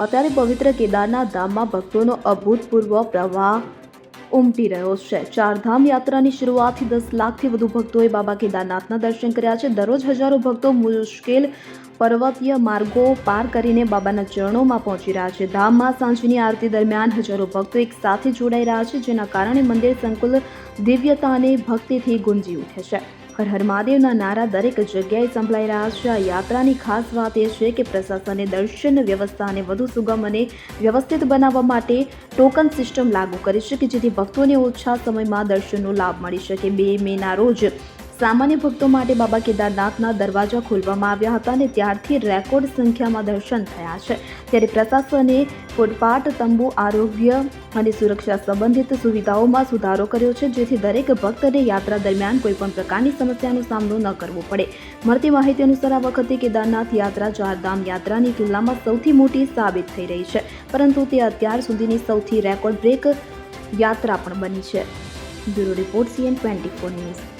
અત્યારે પવિત્ર કેદારનાથ ધામમાં ભક્તોનો અભૂતપૂર્વ પ્રવાહ ઉમટી રહ્યો છે. ચારધામ યાત્રાની શરૂઆતથી દસ લાખથી વધુ ભક્તોએ બાબા કેદારનાથના દર્શન કર્યા છે. દરરોજ હજારો ભક્તો મુશ્કેલ પર્વતીય માર્ગો પાર કરીને બાબાના ચરણોમાં પહોંચી રહ્યા છે. ધામમાં સાંજની આરતી દરમિયાન હજારો ભક્તો એક સાથે જોડાઈ રહ્યા છે, જેના કારણે મંદિર સંકુલ દિવ્યતા અને ભક્તિથી ગુંજી ઉઠે છે. હર હર મહાદેવના નારા દરેક જગ્યાએ સંભળાઈ રહ્યા છે. આ યાત્રાની ખાસ વાત એ છે કે પ્રશાસને દર્શન વ્યવસ્થાને વધુ સુગમ અને વ્યવસ્થિત બનાવવા માટે ટોકન સિસ્ટમ લાગુ કરી છે કે જેથી ભક્તોને ઓછા સમયમાં દર્શનનો લાભ મળી શકે. બે મેના રોજ સામાન્ય ભક્તો માટે બાબા કેદારનાથના દરવાજા ખોલવામાં આવ્યા હતા અને ત્યારથી રેકોર્ડ સંખ્યામાં દર્શન થયા છે. ત્યારે પ્રશાસને ફૂટપાથ, તંબુ, આરોગ્ય અને સુરક્ષા સંબંધિત સુવિધાઓમાં સુધારો કર્યો છે, જેથી દરેક ભક્તને યાત્રા દરમિયાન કોઈપણ પ્રકારની સમસ્યાનો સામનો ન કરવો પડે. મળતી માહિતી અનુસાર આ વખતે કેદારનાથ યાત્રા ચારધામ યાત્રાની તુલનામાં સૌથી મોટી સાબિત થઈ રહી છે, પરંતુ તે અત્યાર સુધીની સૌથી રેકોર્ડ બ્રેક યાત્રા પણ બની છે. Bureau report CN twenty four news.